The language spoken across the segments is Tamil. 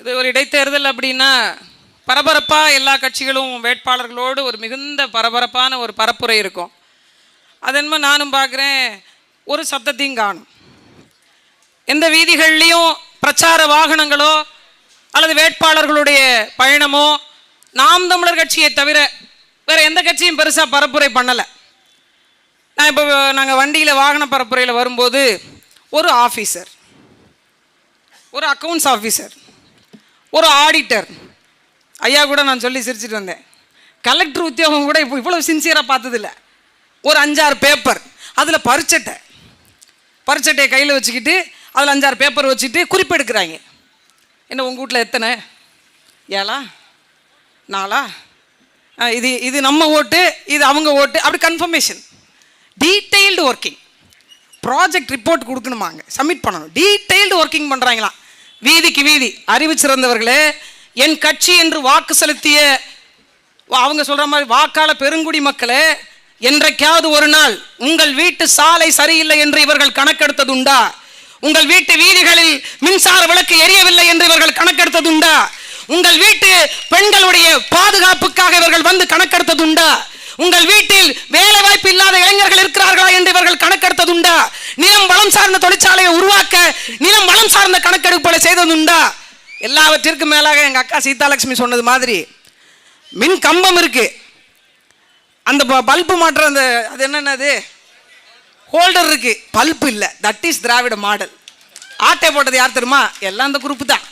இது ஒரு இடைத்தேர்தல் அப்படின்னா பரபரப்பாக எல்லா கட்சிகளும் வேட்பாளர்களோடு ஒரு மிகுந்த பரபரப்பான ஒரு பரப்புரை இருக்கும். அதன்மோ நானும் பார்க்குறேன் ஒரு சத்தத்தையும் காணும். எந்த வீதிகள்லேயும் பிரச்சார வாகனங்களோ அல்லது வேட்பாளர்களுடைய பயணமோ நாம் தமிழர் கட்சியை தவிர வேறு எந்த கட்சியும் பெருசாக பரப்புரை பண்ணலை. நான் இப்போ நாங்கள் வண்டியில் வாகன பரப்புரையில் வரும்போது ஒரு ஆஃபீஸர் ஒரு அக்கவுண்ட்ஸ் ஆஃபீஸர் ஒரு ஆடிட்டர் ஐயா கூட நான் சொல்லி சிரிச்சிட்டு வந்தேன். கலெக்டர் உத்தியோகம் கூட இப்போ இவ்வளோ சின்சியராக பார்த்ததில்ல. ஒரு அஞ்சாறு பேப்பர் அதில் பரிச்சட்டை. பரிச்சட்டையை கையில் வச்சுக்கிட்டு அதில் அஞ்சாறு பேப்பர் வச்சுட்டு குறிப்பெடுக்கிறாங்க. என்ன உங்கள் வீட்டில் எத்தனை? ஏழா? நாலா? இது இது நம்ம ஓட்டு இது அவங்க ஓட்டு. அப்படி confirmation detailed working project report கொடுக்கணுமாங்க. Submit பண்ணணும். டீட்டெயில்டு ஒர்க்கிங் பண்ணுறாங்களாம் வீதிக்கு வீதி. அறிவு சிறந்தவர்களே என் கட்சி என்று வாக்கு செலுத்திய அவங்க சொல்கிற மாதிரி வாக்காள பெருங்குடி மக்களே என்றைக்காவது ஒரு நாள் உங்கள் வீட்டு சாலை சரியில்லை என்று இவர்கள் கணக்கெடுத்ததுண்டா உங்கள் வீட்டு வீதிகளில் மின்சார விளக்கு எரியவில்லை என்று இவர்கள் கணக்கெடுத்ததுண்டா உங்கள் வீட்டு பெண்களுடைய பாதுகாப்புக்காக இவர்கள் வந்து கணக்கெடுத்ததுண்டா உங்கள் வீட்டில் வேலை வாய்ப்பு இல்லாத இளைஞர்கள் இருக்கிறார்களா என்று இவர்கள் கணக்கெடுத்ததுண்டா? நிலம் வளம் சார்ந்த தொழிற்சாலையை உருவாக்க நிலம் வளம் சார்ந்த கணக்கெடுப்புகளை செய்ததுண்டா? எல்லாவற்றிற்கும் மேலாக எங்கள் அக்கா சீதாலட்சுமி சொன்னது மாதிரி மின் கம்பம் இருக்கு. அந்த பல்பு மாற்ற அந்த அது என்னன்னது? ஹோல்டர் இருக்கு. பல்பு இல்லை. That is Dravida model. ஆட்டை போட்டது யார் தெரியுமா? எல்லாம் அந்த குரூப்பு தான்.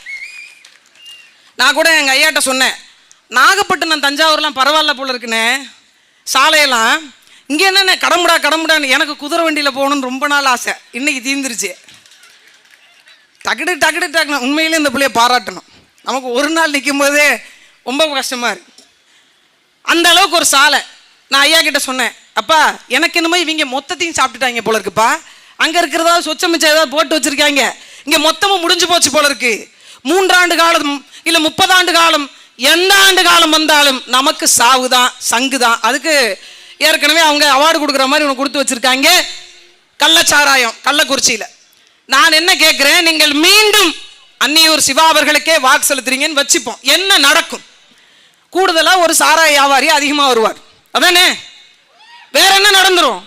நான் கூட எங்கள் ஐயாட்ட சொன்னேன் நாகப்பட்டினம் தஞ்சாவூர்லாம் பரவாயில்ல போல இருக்குண்ணே சாலையெல்லாம் இங்கே என்னென்ன கடம்புடா கடம்புடான்னு எனக்கு குதிரை வண்டியில் போகணும்னு ரொம்ப நாள் ஆசை. இன்னைக்கு தீர்ந்துருச்சு டக்குடு டக்குடு டக்குனு உண்மையிலே இந்த பிள்ளைய பாராட்டணும். நமக்கு ஒரு நாள் நிற்கும் போதே ரொம்ப கஷ்டமாக இருக்கு. அந்த அளவுக்கு ஒரு சாலை. நான் ஐயா கிட்ட சொன்னேன் அப்பா எனக்கு என்னமோ இவங்க மொத்தத்தையும் சாப்பிட்டுட்டாங்க போல இருக்குப்பா. அங்கே இருக்கிறதா சொச்ச மிச்சம் ஏதாவது போட்டு வச்சுருக்காங்க. இங்கே மொத்தமும் முடிஞ்சு போச்சு போல இருக்கு. மூன்றாண்டு காலம் இல்லை முப்பதாண்டு காலம் எந்த ஆண்டு காலம் வந்தாலும் நமக்கு சாவு தான் சங்கு தான். அதுக்கு ஏற்கனவே அவங்க அவார்டு கொடுக்குற மாதிரி உனக்கு கொடுத்து வச்சுருக்காங்க. கள்ளச்சாராயம் கள்ளக்குறிச்சியில். நான் என்ன கேட்குறேன் நீங்கள் மீண்டும் அன்னியூர் சிவா அவர்களுக்கே வாக்கு செலுத்துறீங்கன்னு வச்சுப்போம். என்ன நடக்கும்? கூடுதலாக ஒரு சாராய வியாபாரி அதிகமாக வருவார். அதானே? வேற என்ன நடந்துரும்?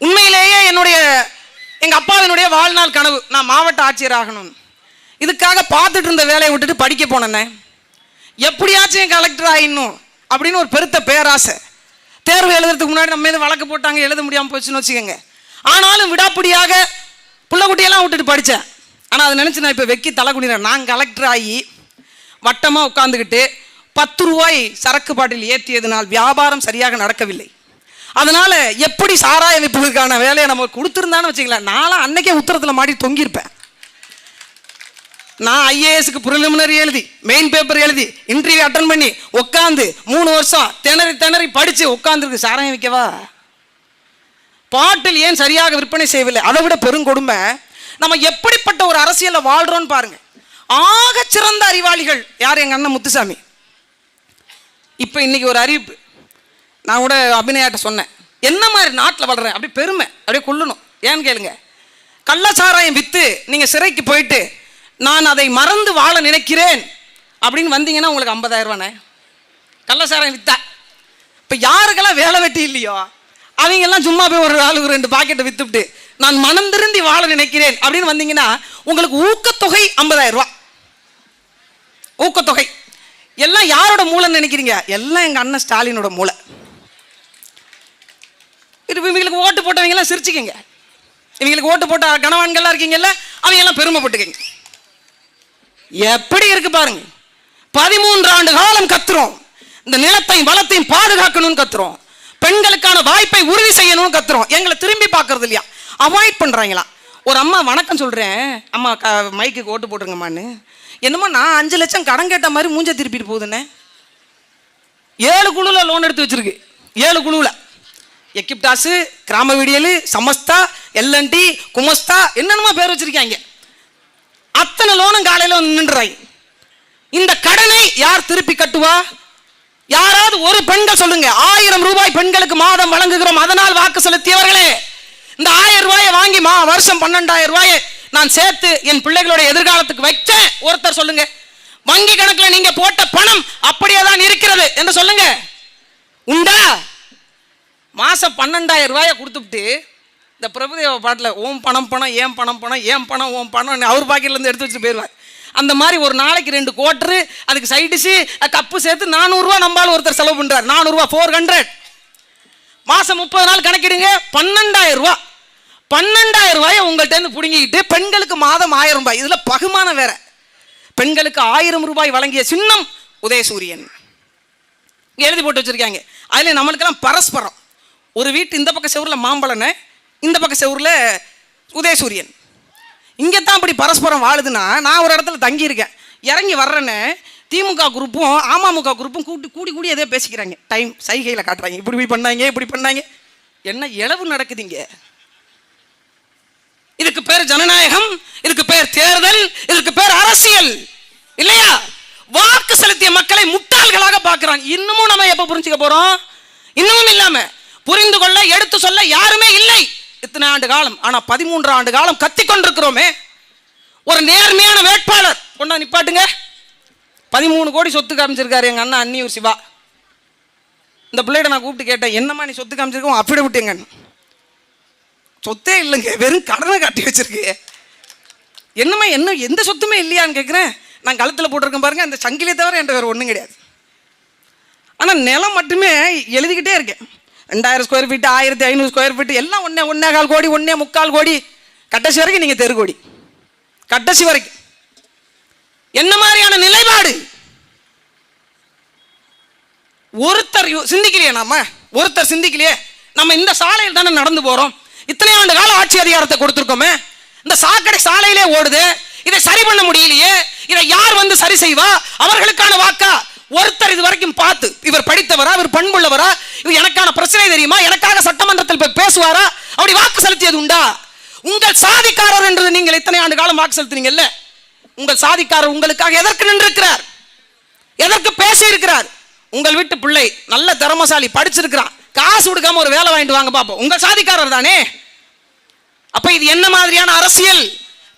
உண்மையிலேயே என்னுடைய எங்கள் அப்பாவினுடைய வாழ்நாள் கனவு. நான் மாவட்ட ஆட்சியர் ஆகணும் இதுக்காக பார்த்துட்டு இருந்த வேலையை விட்டுட்டு படிக்க போனேன்னே எப்படியாச்சும் என் கலெக்டர் ஆயிடணும் அப்படின்னு ஒரு பெருத்த பேராசை. தேர்வு எழுதுறதுக்கு முன்னாடி நம்ம மீது வழக்கு போட்டாங்க எழுத முடியாமல் போச்சுன்னு வச்சுக்கோங்க. ஆனாலும் விடாப்பிடியாக புள்ளக்குட்டியெல்லாம் விட்டுட்டு படித்தேன். ஆனால் அதை நினச்சி நான் இப்போ வெக்கி தலை குனிறேன் நான் கலெக்டர் ஆகி வட்டமாக உட்காந்துக்கிட்டு பத்து ரூபாய் சரக்கு பாட்டில் ஏற்றியதனால் வியாபாரம் சரியாக நடக்கவில்லை. அதனால் எப்படி சாராய விற்பதற்கான வேலையை நம்ம கொடுத்துருந்தான்னு வச்சுக்கலாம் நானும் அன்னைக்கே உத்தரத்தில் மாடி தொங்கியிருப்பேன். நான் ஐஏஎஸ்க்கு ப்ரிலிமினரி எழுதி மெயின் பேப்பர் எழுதி இன்டர்வியூ அட்டன் பண்ணி உட்காந்து மூணு வருஷம் திணறி திணறி படித்து உட்காந்துருக்கு சாராயம் விற்கவா பாட்டில் ஏன் சரியாக விற்பனை செய்யவில்லை? அதை விட பெருங்கொடுமை நம்ம எப்படிப்பட்ட ஒரு அரசியலில் வாழ்கிறோன்னு பாருங்கள் ஆக சிறந்த அறிவாளிகள் யார்? எங்கள் அண்ணன் முத்துசாமி. இப்போ இன்னைக்கு ஒரு அறிவிப்பு நான் கூட அபிநயாட்ட சொன்னேன். என்ன மாதிரி நாட்டில் வளர்றேன் அப்படியே பெருமை அப்படியே கொள்ளணும் ஏன்னு கேளுங்க. கள்ளச்சாராயம் விற்று நீங்கள் சிறைக்கு போயிட்டு நான் அதை மறந்து வாழ நினைக்கிறேன். அப்படின்னு வந்தீங்கன்னா உங்களுக்கு ஐம்பதாயிரம் ரூபாண்ணே. கள்ளசாரம் வித்தா. இப்போ யாருக்கெல்லாம் வேலை வெட்டி இல்லையோ அவங்கெல்லாம் சும்மா போய் ஒரு ஆளுக்கு ரெண்டு பாக்கெட்டை வித்துவிட்டு நான் மனம் திருந்தி வாழ நினைக்கிறேன் அப்படின்னு வந்தீங்கன்னா உங்களுக்கு ஊக்கத்தொகை ஐம்பதாயிரம் ரூபா. ஊக்கத்தொகை. எல்லாம் யாரோட மூளைன்னு நினைக்கிறீங்க? எல்லாம் எங்கள் அண்ணன் ஸ்டாலினோட மூளை. இது இவங்களுக்கு ஓட்டு போட்டவங்க எல்லாம் இவங்களுக்கு ஓட்டு போட்ட கணவான்கள்லாம் இருக்கீங்கல்ல அவங்க எல்லாம் பெருமைப்பட்டுக்கங்க. எப்படி இருக்கு பாருங்க. பதிமூன்று ஆண்டு காலம் கத்துறோம். இந்த நிலத்தையும் வளத்தையும் பாதுகாக்கணும்னு கத்துறோம். பெண்களுக்கான வாய்ப்பை உறுதி செய்யணும்னு கத்துறோம். எங்களை திரும்பி பார்க்கறது இல்லையா? அவாய்ட் பண்றாங்களா? ஒரு அம்மா வணக்கம் சொல்றேன். அம்மா க மைக்கு ஓட்டு போட்டுருங்கம்மான்னு. என்னமோ நான் அஞ்சு லட்சம் கடன் கேட்ட மாதிரி மூஞ்ச திருப்பிட்டு போகுதுண்ணே ஏழு குழுவில் லோன் எடுத்து வச்சிருக்கு. ஏழு குழுவில் எக்கிப்டாஸு கிராம விடியல் சமஸ்தா எல்என்டி குமஸ்தா என்னென்னமோ பேர் வச்சிருக்காங்க. அத்தனை லோனும் காலையில் வந்து இந்த கடனை யார் திருப்பி கட்டுவா? யாராவது ஒரு பெண்கள் சொல்லுங்க. ஆயிரம் ரூபாய் பெண்களுக்கு மாதம் வழங்குகிறோம். அதனால் வாக்கு செலுத்தியவர்களே இந்த ஆயிரம் ரூபாயை வாங்கி மா வருஷம் பன்னெண்டாயிரம் ரூபாயை நான் சேர்த்து என் பிள்ளைகளோட எதிர்காலத்துக்கு வச்சேன். ஒருத்தர் சொல்லுங்க. வங்கி கணக்குல நீங்க போட்ட பணம் அப்படியே தான் இருக்கிறது. என்று சொல்லுங்க? உண்டா? மாசம் பன்னெண்டாயிரம் ரூபாயை கொடுத்துட்டு இந்த பிரபுதேவ பாட்டில் ஓம் பணம் பணம் ஏன் பணம் பணம் ஏன் பணம் ஓம் பணம் அவர் பாக்கெட்ல இருந்து எடுத்து வச்சு போயிடுவார் அந்த மாதிரி ஒரு நாளைக்கு ரெண்டு கோட்ரு அதுக்கு சைடிஷு கப்பு சேர்த்து நானூறுரூவா நம்பால் ஒருத்தர் செலவு பண்ணுறார் நானூறுரூவா ஃபோர் ஹண்ட்ரட் மாதம் முப்பது நாள் கணக்கிடுங்க பன்னெண்டாயிரம் ரூபா பன்னெண்டாயிரம் ரூபாயை உங்கள்கிட்ட இருந்து பிடுங்கிக்கிட்டு பெண்களுக்கு மாதம் ஆயிரம் ரூபாய். இதில் பகுமானம் வேற. பெண்களுக்கு ஆயிரம் ரூபாய் வழங்கிய சின்னம் உதயசூரியன். எழுதி போட்டு வச்சிருக்காங்க. அதில் நம்மளுக்கெல்லாம் பரஸ்பரம். ஒரு வீட்டு இந்த பக்கம் செவரில் மாம்பழனை இந்த பக்கம் செவரில் உதயசூரியன். இங்கே தான் அப்படி பரஸ்பரம் வாழுதுன்னா நான் ஒரு இடத்துல தங்கியிருக்கேன். இறங்கி வர்றேன்னு திமுக குரூப்பும் அமமுக குரூப்பும் கூட்டி கூடி கூடி எதோ பேசிக்கிறாங்க. டைம் சைகையில் காட்டுறாங்க. இப்படி இப்படி பண்ணாங்க இப்படி பண்ணாங்க. என்ன இளவு நடக்குதுங்க இதுக்கு பேர் ஜனநாயகம் இதுக்கு பேர் தேர்தல் இதுக்கு பேர் அரசியல். இல்லையா? வாக்கு செலுத்திய மக்களை முட்டாள்களாக பார்க்கிறான். இன்னமும் நம்ம எப்ப புரிஞ்சுக்க போறோம்? இன்னமும் இல்லாம புரிந்து கொள்ள எடுத்து சொல்ல யாருமே இல்லை. இத்தனை ஆண்டு காலம் ஆனால் பதிமூன்று ஆண்டு காலம் கத்தி கொண்டிருக்கிறோமே. ஒரு நேர்மையான வேட்பாளர். கொண்டா நிப்பாட்டுங்க. பதிமூணு கோடி சொத்து காமிச்சிருக்காரு எங்கள் அண்ணா அன்னியூர் சிவா. இந்த பிள்ளைகிட்ட நான் கூப்பிட்டு கேட்டேன் என்னம்மா நீ சொத்து காமிச்சிருக்கோம் அஃபிடவிட் எங்கன்னு சொத்தே இல்லைங்க வெறும் கடனை கட்டி வச்சிருக்கு. என்னம்மா என்ன எந்த சொத்துமே இல்லையான்னு கேட்குறேன் நான் கழுத்தில் போட்டிருக்கேன் பாருங்க அந்த சங்கிலியை தவிர என்கிட்ட வேறு ஒன்றும் கிடையாது. ஆனால் நிலம் மட்டுமே எழுதிக்கிட்டே இருக்கேன். ரெண்டாயிரம் ஸ்கொயர் ஃபீட்டு ஆயிரத்தி ஐநூறு ஸ்கொயர் ஃபீட்டு எல்லாம் ஒன்றே ஒன்றே கால் கோடி ஒன்றே முக்கால் கோடி. கட்டசி வரைக்கும் நீங்கள் தெரு கோடி. கட்டசி வரைக்கும். என்ன மாதிரியான நிலைப்பாடு? ஒருத்தர் சிந்திக்கலையே நாம? ஒருத்தர் சிந்திக்கலையே? நம்ம இந்த சாலையில் தானே நடந்து போறோம். இத்தனை ஆண்டு கால ஆட்சி அதிகாரத்தை கொடுத்துருக்கோமே. இந்த சாக்கடை சாலையிலே ஓடுது. இதை சரி பண்ண முடியலையே. இதை யார் வந்து சரி செய்வா? அவர்களுக்கான வாக்கா? ஒருத்தர் இது வரைக்கும் பார்த்து இவர் படித்தவரா இவர் பண்புள்ளவரா இவர் எனக்கான பிரச்சனை தெரியுமா எனக்காக சட்டமன்றத்தில் போய் பேசுவாரா அப்படி வாக்கு செலுத்தியது உண்டா? உங்கள் சாதிக்காரர் என்று நீங்கள் இத்தனை ஆண்டு காலம் வாக்கு செலுத்தினீங்கல்ல? உங்கள் சாதிக்காரர் உங்களுக்காக எதற்கு நின்றிருக்கிறார்? எதற்கு பேசி இருக்கிறார் உங்கள் வீட்டு பிள்ளை நல்ல திறமசாலி படிச்சிருக்கிறான். காசு கொடுக்காம ஒரு வேலை வாங்கிட்டு வாங்க பாப்போம். உங்கள் சாதிக்காரர் தானே? அப்ப இது என்ன மாதிரியான அரசியல்?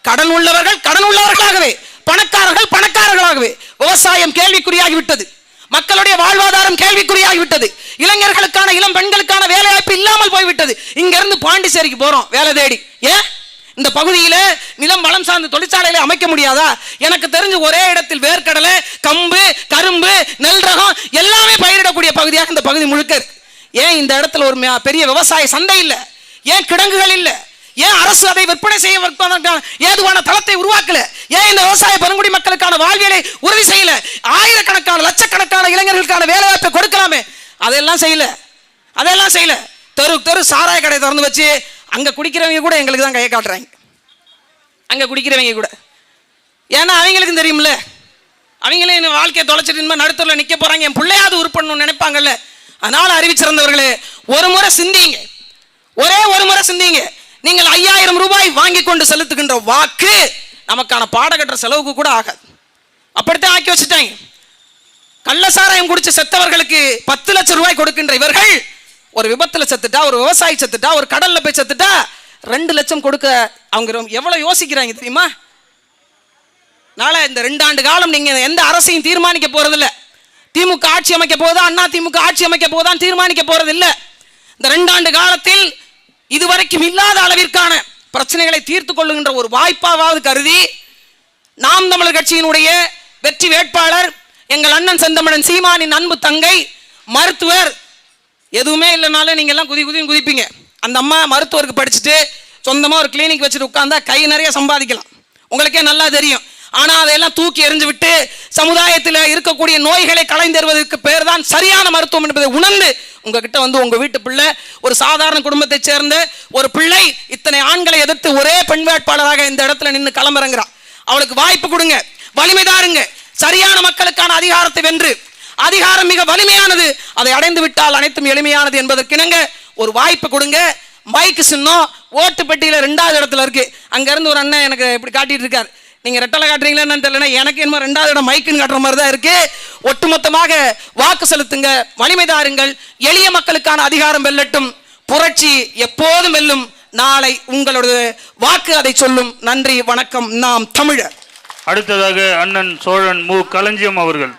கடன் உள்ளவர்கள் கடன் உள்ளவர்களாகவே பணக்காரர்கள் பணக்காரர்களாகவே. விவசாயம் கேள்விக்குறியாகி விட்டது மக்களுடைய வாழ்வாதாரம் கேள்விக்குறியாகி விட்டது இளைஞர்களுக்கான இளம் பெண்களுக்கான வேலை வாய்ப்பு இல்லாமல் போய்விட்டது. இங்கிருந்து பாண்டிச்சேரிக்கு போறோம் வேலை தேடி. ஏன்? இந்த பகுதியில் நிலம் வளம் சார்ந்த தொழிற்சாலைகளை அமைக்க முடியாதா? எனக்கு தெரிஞ்சு ஒரே இடத்தில் வேர்க்கடலை கம்பு கரும்பு நெல் ரகம் எல்லாமே பயிரிடக்கூடிய பகுதியாக இந்த பகுதி முழுக்க இருக்கு. ஏன் இந்த இடத்துல ஒரு பெரிய விவசாய சந்தை இல்லை? ஏன் கிடங்குகள் இல்லை? ஏன் அரசு அதை விற்பனை செய்ய ஏதுவான தளத்தை உருவாக்கல? ஏன் இந்த விவசாய பெருங்குடி மக்களுக்கான வாழ்வியலை உறுதி செய்யல? ஆயிரக்கணக்கான லட்சக்கணக்கான இளைஞர்களுக்கான வேலைவாய்ப்பை கொடுக்கலாமே. அதெல்லாம் செய்யல. அதெல்லாம் செய்யல. தெரு தெரு சாராய கடை திறந்து வச்சு அங்க குடிக்கிறவங்க கூட எங்களுக்கு தான் கையை காட்டுறாங்க. அங்க குடிக்கிறவங்க கூட. ஏன்னா அவங்களுக்கும் தெரியும்ல. அவங்களே என் வாழ்க்கையை தொலைச்சிட்டு நடுத்தரில் நிற்க போறாங்க. என் பிள்ளையாவது உருப்படணும்னு நினைப்பாங்கல்ல. அதனால் அறிவிச்சிருந்தவர்களே ஒரு முறை சிந்திங்க. ஒரே ஒரு முறை சிந்திங்க. நீங்கள் ஐயாயிரம் ரூபாய் வாங்கி கொண்டு செலுத்துகின்ற வாக்கு நமக்கான பாடகற்ற செலவுக்கு கூட ஆகாது. அப்படித்தான் ஆக்கி வச்சுட்டாங்க. கள்ளசாராயம் குடிச்சு செத்தவர்களுக்கு பத்து லட்சம் ரூபாய் கொடுக்கின்ற இவர்கள் ஒரு விபத்துல செத்துட்டா ஒரு விவசாயி செத்துட்டா ஒரு கடல்ல போய் செத்துட்டா ரெண்டு லட்சம் கொடுக்க அவங்க ரொம்ப- எவ்வளவு யோசிக்கிறாங்க தெரியுமா? நாளை இந்த ரெண்டு ஆண்டு காலம் நீங்க எந்த அரசையும் தீர்மானிக்க போறதில்ல. திமுக ஆட்சி அமைக்க போதா அண்ணா திமுக ஆட்சி அமைக்க போதான் தீர்மானிக்க போறதில்ல. இந்த ரெண்டு ஆண்டு காலத்தில் இதுவரைக்கும் இல்லாத அளவிற்கான பிரச்சனைகளை தீர்த்து கொள்ளுகின்ற ஒரு வாய்ப்பாவது கருதி நாம் தமிழர் கட்சியினுடைய வெற்றி வேட்பாளர் எங்கள் அண்ணன் செந்தமிழன் சீமானின் அன்பு தங்கை மருத்துவர் எதுவுமே இல்லைனாலும் நீங்க எல்லாம் குதி குதின்னு குதிப்பீங்க. அந்த அம்மா மருத்துவருக்கு படிச்சுட்டு சொந்தமா ஒரு கிளினிக் வச்சுட்டு உட்காந்தா கை நிறைய சம்பாதிக்கலாம். உங்களுக்கே நல்லா தெரியும். ஆனா அதையெல்லாம் தூக்கி எறிஞ்சு விட்டு சமுதாயத்தில் இருக்கக்கூடிய நோய்களை களைந்தெறுவதற்கு பேர் தான் சரியான மருத்துவம் என்பதை உணர்ந்து உங்ககிட்ட வந்து உங்க வீட்டு பிள்ளை ஒரு சாதாரண குடும்பத்தை சேர்ந்த ஒரு பிள்ளை இத்தனை ஆண்களை எதிர்த்து ஒரே பெண் வேட்பாளராக இந்த இடத்துல நின்று களமிறங்குறா அவளுக்கு வாய்ப்பு கொடுங்க வலிமை தாருங்க சரியான மக்களுக்கான அதிகாரத்தை வென்று அதிகாரம் மிக வலிமையானது அதை அடைந்து விட்டால் அனைத்தும் எளிமையானது என்பதற்கிணங்க ஒரு வாய்ப்பு கொடுங்க. மைக்கு சின்னம் ஓட்டு பெட்டியில் ரெண்டாவது இடத்துல இருக்கு. அங்கேருந்து ஒரு அண்ணன் எனக்கு இப்படி காட்டிட்டு இருக்காரு. நீங்க ரெட்டலை காட்டுறீங்களா என்னன்னு தெரியல எனக்கு என்னமோ ரெண்டாவது இடம் மைக்குன்னு காட்டுற மாதிரி தான் இருக்கு. ஒட்டுமொத்தமாக வாக்கு செலுத்துங்க வலிமை தாருங்கள் எளிய மக்களுக்கான அதிகாரம் வெல்லட்டும். புரட்சி எப்போதும் வெல்லும். நாளை உங்களோட வாக்கு அதை சொல்லும். நன்றி வணக்கம். நாம் தமிழர். அடுத்ததாக அண்ணன் சோழன் மு. களஞ்சியம் அவர்கள்.